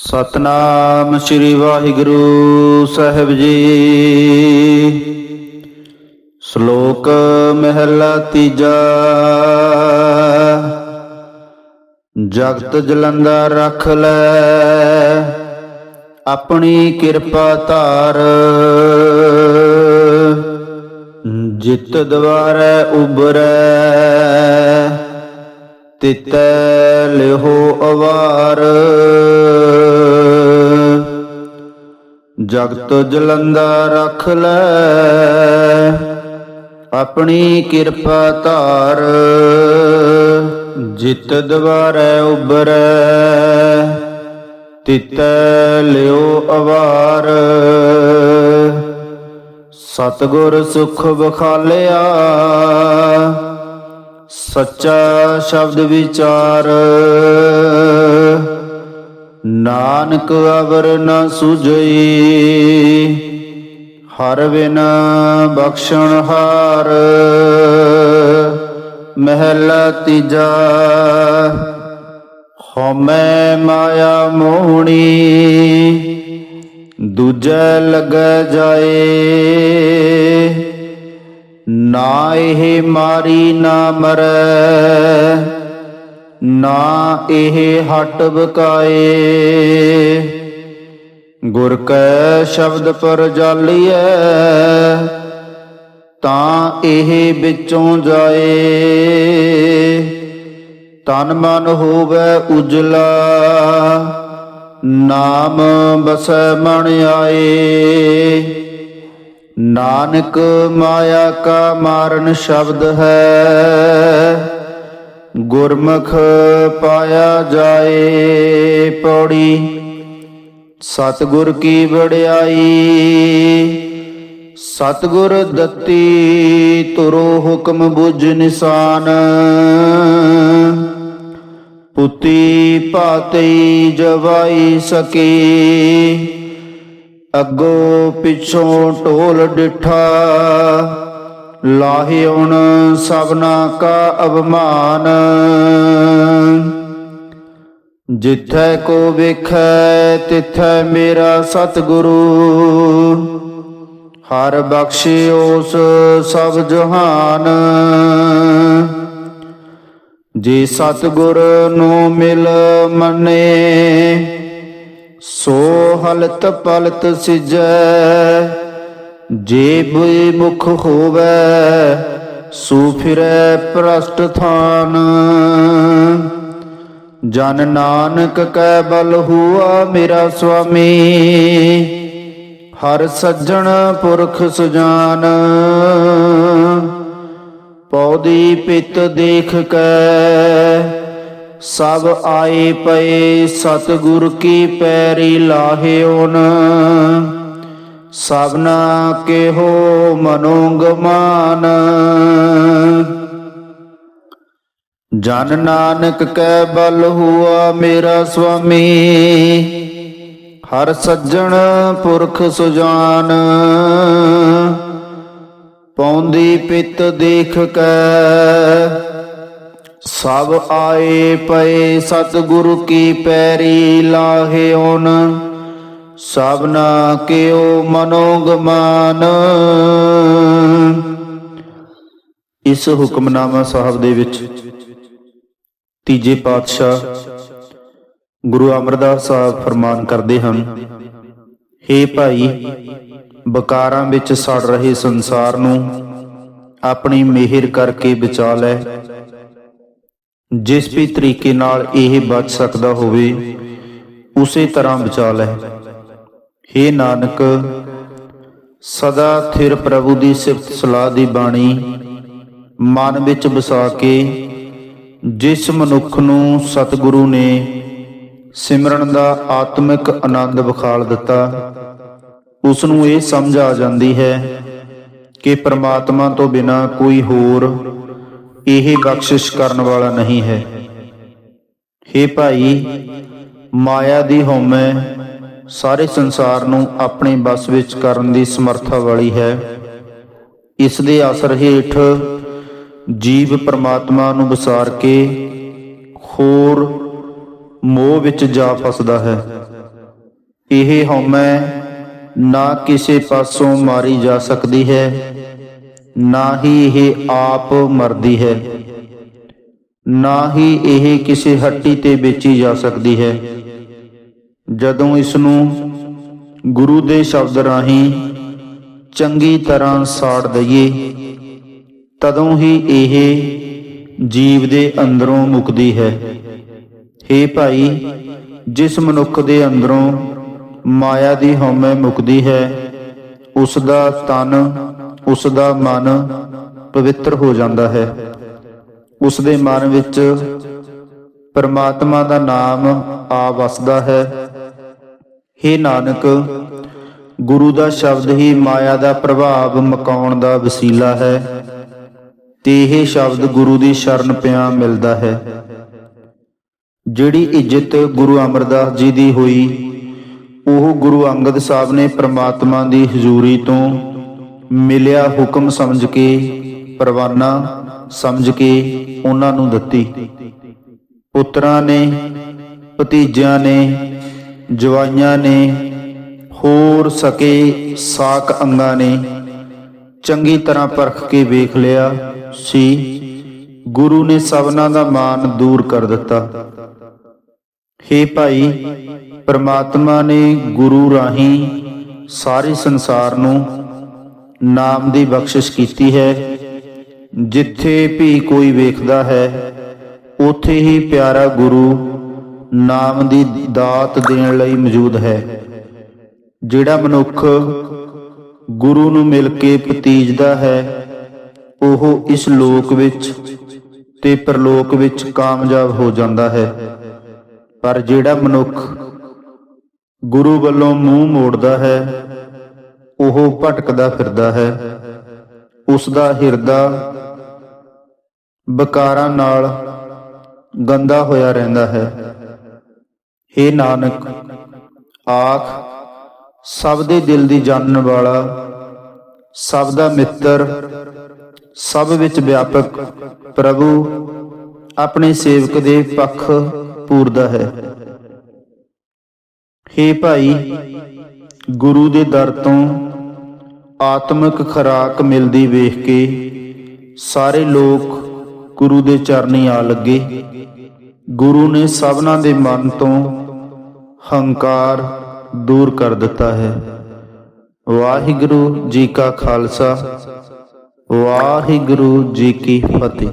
ਸਤਨਾਮ ਸ੍ਰੀ ਵਾਹਿਗੁਰੂ ਸਾਹਿਬ ਜੀ। ਸ਼ਲੋਕ ਮਹਿਲਾ ਤੀਜਾ। ਜਗਤ ਜਲੰਧਰ ਰਖ ਲੈ, ਆਪਣੀ ਕਿਰਪਾ ਧਾਰ। ਜਿਤ ਦਵਾਰੈ ਉਬਰੈ ਤਿਤੈ ਲਿਹੋ ਅਵਾਰ। ਜਗਤ ਜਲੰਧਰ ਰਖ ਲੈ। ਆਪਣੀ ਕਿਰਪਾ ਧਾਰ, ਜਿਤ ਦਵਾਰੈ ਉਬਰੈ ਤਿਤੈ ਲਿਓ ਅਵਾਰ। ਸਤਗੁਰ ਸੁਖ ਬਖਾਲਿਆ ਸੱਚਾ ਸ਼ਬਦ ਵਿਚਾਰ। ਨਾਨਕ ਅਵਰ ਨ ਸੁਜਈ ਹਰ ਬਿਨ ਬਖਸ਼ਣ ਹਾਰ। ਮਹਿਲਾ ਤੀਜਾ, ਹਉਮੈ ਮਾਇਆ ਮੋਹਣੀ, ਦੂਜੈ ਲੱਗੈ ਜਾਏ। ਨਾ ਇਹ ਮਾਰੀ ਨਾ ਮਰੈ ਨਾ ਇਹ ਹਟ ਬਕਾਏ ਗੁਰ ਕੈ ਸ਼ਬਦ ਪਰ ਜਾਲੀਐ, ਤਾਂ ਇਹ ਵਿੱਚੋਂ ਜਾਏ। ਤਨ ਮਨ ਹੋਵੇ ਉਜਲਾ, ਨਾਮ ਬਸੈ ਮਣ ਆਏ। ਨਾਨਕ ਮਾਇਆ ਕਾ ਮਾਰਨ ਸ਼ਬਦ ਹੈ ਗੁਰਮੁਖ ਪਾਇਆ ਜਾਏ ਪੌੜੀ, ਸਤਿਗੁਰ ਕੀ ਵਡਿਆਈ, ਸਤਿਗੁਰ ਦਿੱਤੀ ਤੁਰੋ ਹੁਕਮ ਬੁਝ ਨਿਸ਼ਾਨ। ਪੁੱਤੀ ਭਾਤਈ ਜਵਾਈ ਸਕੀ, ਅੱਗੋ ਪਿਛੋਂ ਢੋਲ ਡਿਠਾ। ਲਾਹਿਉਣ ਸਭਨਾ ਕਾ ਅਭਮਾਨ। ਜਿੱਥੈ ਕੋ ਵੇਖੈ, ਤਿੱਥੈ ਮੇਰਾ ਸਤਿਗੁਰੂ। ਹਰ ਬਖਸ਼ਿਓਸ ਸਭ ਜਹਾਨ। ਜੇ ਸਤਿਗੁਰ ਨੂੰ ਮਿਲ ਮੰਨੇ, ਸੋ ਹਲਤ ਪਲਤ ਸਿਜੈ। ਜੇ ਬੁਈ ਮੁਖ ਹੋਵੇ, ਸੋ ਫਿਰੈ ਪ੍ਰਸਟ ਥਾਨ। ਜਨ ਨਾਨਕ ਕੈ ਬਲ ਹੁਆ ਮੇਰਾ ਸੁਆਮੀ ਹਰ ਸੱਜਣ ਪੁਰਖ ਸੁਜਾਨ। ਪੌਦੀ ਪਿਤ ਦੇਖ ਕੈ, ਸਭ ਆਏ ਪਏ ਸਤਿਗੁਰ ਕੀ ਪੈਰੀ ਲਾਹਿਓਨ ਸਭਨਾ ਕੇਹੋ ਮਨੋਗਮਾਨ? ਜਨ ਨਾਨਕ ਕੈ ਬਲ ਹੁਆ ਮੇਰਾ ਸੁਆਮੀ ਹਰ ਸੱਜਣ ਪੁਰਖ ਸੁਜਾਨ। ਪੌਂਦੀ ਪਿਤ ਦੇਖ ਕੈ, ਸਭ ਆਏ ਪਏ ਸਤਿਗੁਰੂ ਕੀ ਪੈਰੀ ਲਾਹਿਓਨ ਸਭਨਾ ਕਿਉ ਮਨੋਗਮਾਨ। ਇਸ ਹੁਕਮਨਾਮਾ ਸਾਹਿਬ ਦੇ ਵਿੱਚ ਤੀਜੇ ਪਾਤਸ਼ਾਹ ਗੁਰੂ ਅਮਰਦਾਸ ਸਾਹਿਬ ਫਰਮਾਨ ਕਰਦੇ ਹਨ हे ਭਾਈ, ਬਕਾਰਾਂ ਵਿੱਚ ਸੜ ਰਹੇ ਸੰਸਾਰ ਨੂੰ ਆਪਣੀ ਮਿਹਰ ਕਰਕੇ ਬਚਾ ਲੈ। ਜਿਸ ਵੀ ਤਰੀਕੇ ਨਾਲ ਇਹ ਬਚ ਸਕਦਾ ਹੋਵੇ, ਉਸੇ ਤਰ੍ਹਾਂ ਬਚਾ ਲੈ। हे ਨਾਨਕ, ਸਦਾ ਥਿਰ ਪ੍ਰਭੂ ਦੀ ਸਿਫਤ ਸਲਾਹ ਦੀ ਬਾਣੀ ਮਨ ਵਿੱਚ ਵਸਾ ਕੇ ਜਿਸ ਮਨੁੱਖ ਨੂੰ ਸਤਿਗੁਰੂ ਨੇ ਸਿਮਰਨ ਦਾ ਆਤਮਿਕ ਆਨੰਦ ਵਿਖਾਲ ਦਿੱਤਾ ਉਸ ਨੂੰ ਇਹ ਸਮਝ ਆ ਜਾਂਦੀ ਹੈ ਕਿ ਪ੍ਰਮਾਤਮਾ ਤੋਂ ਬਿਨਾ ਕੋਈ ਹੋਰ ਇਹ ਬਖਸ਼ਿਸ਼ ਕਰਨ ਵਾਲਾ ਨਹੀਂ ਹੈ। हे ਭਾਈ, ਮਾਇਆ ਦੀ ਹਉਮੈ ਸਾਰੇ ਸੰਸਾਰ ਨੂੰ ਆਪਣੇ ਬਸ ਵਿੱਚ ਕਰਨ ਦੀ ਸਮਰੱਥਾ ਵਾਲੀ ਹੈ। ਇਸ ਦੇ ਅਸਰ ਹੇਠ ਜੀਵ ਪਰਮਾਤਮਾ ਨੂੰ ਵਿਸਾਰ ਕੇ ਹੋਰ ਮੋਹ ਵਿੱਚ ਜਾ ਫਸਦਾ ਹੈ। ਇਹ ਹਉਮੈ ਨਾ ਕਿਸੇ ਪਾਸੋਂ ਮਾਰੀ ਜਾ ਸਕਦੀ ਹੈ, ਨਾ ਹੀ ਇਹ ਆਪ ਮਰਦੀ ਹੈ, ਨਾ ਹੀ ਇਹ ਕਿਸੇ ਹੱਟੀ ਤੇ ਵੇਚੀ ਜਾ ਸਕਦੀ ਹੈ। ਜਦੋਂ ਇਸ ਨੂੰ ਗੁਰੂ ਦੇ ਸ਼ਬਦ ਰਾਹੀਂ ਚੰਗੀ ਤਰ੍ਹਾਂ ਸਾੜ ਦਈਏ, ਤਦੋਂ ਹੀ ਇਹ ਜੀਵ ਦੇ ਅੰਦਰੋਂ ਮੁਕਦੀ ਹੈ। हे ਭਾਈ, ਜਿਸ ਮਨੁੱਖ ਦੇ ਅੰਦਰੋਂ ਮਾਇਆ ਦੀ ਹਉਮੈ ਮੁਕਦੀ ਹੈ ਉਸ ਦਾ ਤਨ ਉਸ ਦਾ ਮਨ ਪਵਿੱਤਰ ਹੋ ਜਾਂਦਾ ਹੈ। ਉਸ ਦੇ ਮਨ ਵਿੱਚ ਪਰਮਾਤਮਾ ਦਾ ਨਾਮ ਆ ਵਸਦਾ ਹੈ। हे ਨਾਨਕ, ਗੁਰੂ ਦਾ ਸ਼ਬਦ ਹੀ ਮਾਇਆ ਦਾ ਪ੍ਰਭਾਵ ਮਕਾਉਣ ਦਾ ਵਸੀਲਾ ਹੈ। ਤੇ ਇਹ ਸ਼ਬਦ ਗੁਰੂ ਦੀ ਸ਼ਰਨ ਪਿਆ ਮਿਲਦਾ ਹੈ। ਜਿਹੜੀ ਇੱਜ਼ਤ ਗੁਰੂ ਅਮਰਦਾਸ ਜੀ ਦੀ ਹੋਈ, ਉਹ ਗੁਰੂ ਅੰਗਦ ਸਾਹਿਬ ਨੇ ਪ੍ਰਮਾਤਮਾ ਦੀ ਹਜ਼ੂਰੀ ਤੋਂ ਮਿਲਿਆ ਹੁਕਮ ਸਮਝ ਕੇ, ਪਰਵਾਨਾ ਸਮਝ ਕੇ ਉਹਨਾਂ ਨੂੰ ਦਿੱਤੀ। ਪੁੱਤਰਾਂ ਨੇ, ਭਤੀਜਿਆਂ ਨੇ ਜਵਾਈਆਂ ਨੇ, ਹੋਰ ਸਕੇ ਸਾਕ ਅੰਗਾਂ ਨੇ। ਚੰਗੀ ਤਰ੍ਹਾਂ ਪਰਖ ਕੇ ਵੇਖ ਲਿਆ ਸੀ। ਗੁਰੂ ਨੇ ਸਭਨਾਂ ਦਾ ਮਾਨ ਦੂਰ ਕਰ ਦਿੱਤਾ। ਹੇ ਭਾਈ, ਪ੍ਰਮਾਤਮਾ ਨੇ ਗੁਰੂ ਰਾਹੀਂ ਸਾਰੇ ਸੰਸਾਰ ਨੂੰ ਨਾਮ ਦੀ ਬਖਸ਼ਿਸ਼ ਕੀਤੀ ਹੈ। ਜਿੱਥੇ ਵੀ ਕੋਈ ਵੇਖਦਾ ਹੈ, ਉਥੇ ਹੀ ਪਿਆਰਾ ਗੁਰੂ ਨਾਮ ਦੀ ਦਾਤ ਦੇਣ ਲਈ ਮੌਜੂਦ ਹੈ। ਜਿਹੜਾ ਮਨੁੱਖ ਗੁਰੂ ਨੂੰ ਮਿਲ ਕੇ ਪਤੀਜਦਾ ਹੈ, ਉਹ ਇਸ ਲੋਕ ਵਿੱਚ ਤੇ ਪਰਲੋਕ ਵਿੱਚ ਕਾਮਯਾਬ ਹੋ ਜਾਂਦਾ ਹੈ। ਪਰ ਜਿਹੜਾ ਮਨੁੱਖ ਗੁਰੂ ਵੱਲੋਂ ਮੂੰਹ ਮੋੜਦਾ ਹੈ, ਉਹ ਭਟਕਦਾ ਫਿਰਦਾ ਹੈ। ਉਸ ਦਾ ਹਿਰਦਾ ਬਕਾਰਾਂ ਨਾਲ ਗੰਦਾ ਹੋਇਆ ਰਹਿੰਦਾ ਹੈ। हे ਨਾਨਕ, ਆਖ, ਸਭ ਦੇ ਦਿਲ ਦੀ ਜਾਣਨ ਵਾਲਾ, ਸਭ ਦਾ ਮਿੱਤਰ, ਸਭ ਵਿੱਚ ਵਿਆਪਕ ਪ੍ਰਭੂ, ਆਪਣੇ ਸੇਵਕ ਦੇ ਪੱਖ ਪੂਰਦਾ ਹੈ। हे ਭਾਈ, ਗੁਰੂ ਦੇ ਦਰ ਤੋਂ ਆਤਮਿਕ ਖੁਰਾਕ ਮਿਲਦੀ ਵੇਖ ਕੇ ਸਾਰੇ ਲੋਕ ਗੁਰੂ ਦੇ ਚਰਨੀ ਆ ਲੱਗੇ। ਗੁਰੂ ਨੇ ਸਭਨਾ ਦੇ ਮਨ ਤੋਂ ਹੰਕਾਰ ਦੂਰ ਕਰ ਦਿੱਤਾ ਹੈ। ਵਾਹਿਗੁਰੂ ਜੀ ਕਾ ਖਾਲਸਾ ਵਾਹਿਗੁਰੂ ਜੀ ਕੀ ਫਤਿਹ।